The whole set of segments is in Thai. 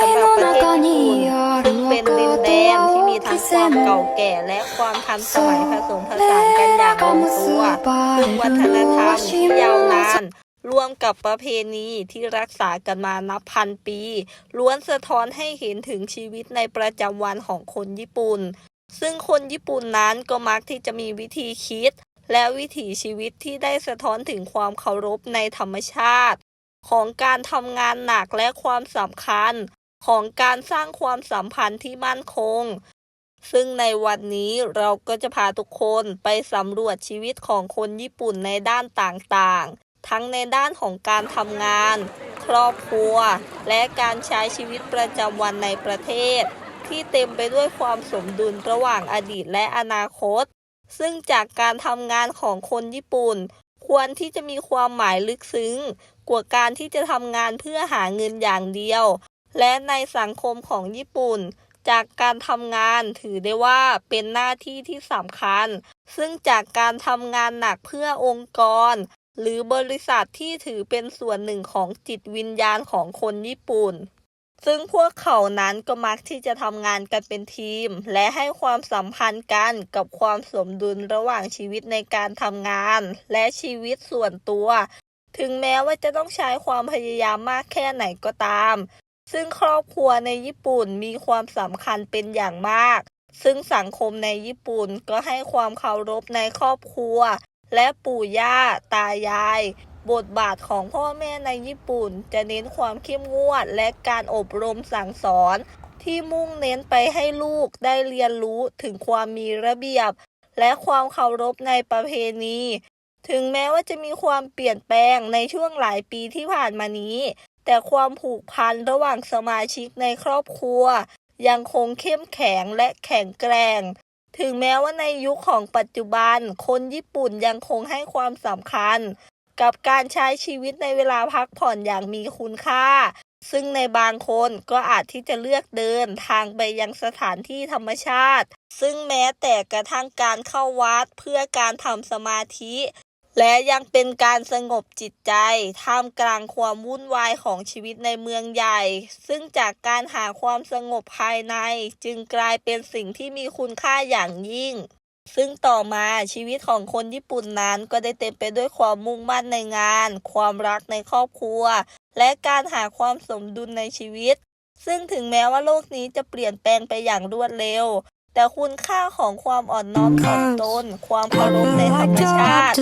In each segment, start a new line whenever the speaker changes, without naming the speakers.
สำหรับประเทศญี่ปุ่นซึ่งเป็นดินแดนที่มีทั้งความเก่าแก่และความทันสมัยผสมผสานกันอย่างลงตัวซึ่งวัฒนธรรมที่ยาวนานร่วมกับประเพณีที่รักษากันมานับพันปี ล้วนสะท้อนให้เห็นถึงชีวิตในประจำวันของคนญี่ปุ่น ซึ่งคนญี่ปุ่นนั้นก็มักที่จะมีวิธีคิด และวิถีชีวิตที่ได้สะท้อนถึงความเคารพในธรรมชาติ ของการทำงานหนักและความสำคัญของการสร้างความสัมพันธ์ที่มั่นคง ซึ่งในวันนี้เราก็จะพาทุกคนไปสำรวจชีวิตของคนญี่ปุ่นในด้านต่างๆ ทั้งในด้านของการทำงาน ครอบครัว และการใช้ชีวิตประจำวันในประเทศ ที่เต็มไปด้วยความสมดุลระหว่างอดีตและอนาคต ซึ่งจากการทำงานของคนญี่ปุ่น ควรที่จะมีความหมายลึกซึ้ง กว่าการที่จะทำงานเพื่อหาเงินอย่างเดียว และในสังคมของญี่ปุ่น จากการทำงานถือได้ว่าเป็นหน้าที่ที่สำคัญ ซึ่งจากการทำงานหนักเพื่อองค์กร หรือบริษัทที่ถือเป็นส่วนหนึ่งของจิตวิญญาณของคนญี่ปุ่น ซึ่งพวกเขานั้นก็มักที่จะทำงานกันเป็นทีม และให้ความสัมพันธ์กันกับความสมดุลระหว่างชีวิตในการทำงาน และชีวิตส่วนตัว ถึงแม้ว่าจะต้องใช้ความพยายามมากแค่ไหนก็ตาม ซึ่งครอบครัวในญี่ปุ่นมีความสำคัญเป็นอย่างมาก ซึ่งสังคมในญี่ปุ่นก็ให้ความเคารพในครอบครัว และปู่ย่า ตายาย บทบาทของพ่อแม่ในญี่ปุ่น จะเน้นความเข้มงวด และการอบรมสั่งสอน ที่มุ่งเน้นไปให้ลูกได้เรียนรู้ถึงความมีระเบียบ และความเคารพในประเพณี ถึงแม้ว่าจะมีความเปลี่ยนแปลงในช่วงหลายปีที่ผ่านมานี้ แต่ความผูกพันระหว่างสมาชิกในครอบครัว ยังคงเข้มแข็งและแข็งแกร่งถึงแม้ว่าในยุคของปัจจุบัน คนญี่ปุ่นยังคงให้ความสำคัญ กับการใช้ชีวิตในเวลาพักผ่อนอย่างมีคุณค่า ซึ่งในบางคนก็อาจที่จะเลือกเดินทางไปยังสถานที่ธรรมชาติ ซึ่งแม้แต่กระทั่งการเข้าวัดเพื่อการทำสมาธิ และยังเป็นการสงบจิตใจ ท่ามกลางความวุ่นวายของชีวิตในเมืองใหญ่ ซึ่งจากการหาความสงบภายในจึงกลายเป็นสิ่งที่มีคุณค่าอย่างยิ่ง ซึ่งต่อมาชีวิตของคนญี่ปุ่นนั้นก็ได้เต็มไปด้วยความมุ่งมั่นในงาน ความรักในครอบครัว และการหาความสมดุลในชีวิต ซึ่งถึงแม้ว่าโลกนี้จะเปลี่ยนแปลงไปอย่างรวดเร็ว แต่คุณค่าของความอ่อนน้อมถ่อมตน ความเคารพในธรรมชาติ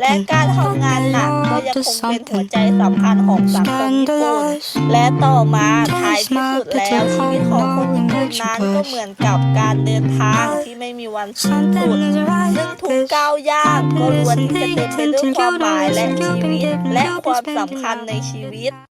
และการทำงานหนักก็ยังคงเป็นหัวใจสำคัญของสังคมญี่ปุ่นและต่อมาท้ายที่สุดแล้วชีวิตของคนญี่ปุ่น นั้นก็เหมือนกับการเดินทางที่ไม่มีวันสิ้นสุดซึ่งทุกก้าวย่างก็ล้วนที่จะเต็มไปด้วยความหมายและชีวิต และความสำคัญในชีวิต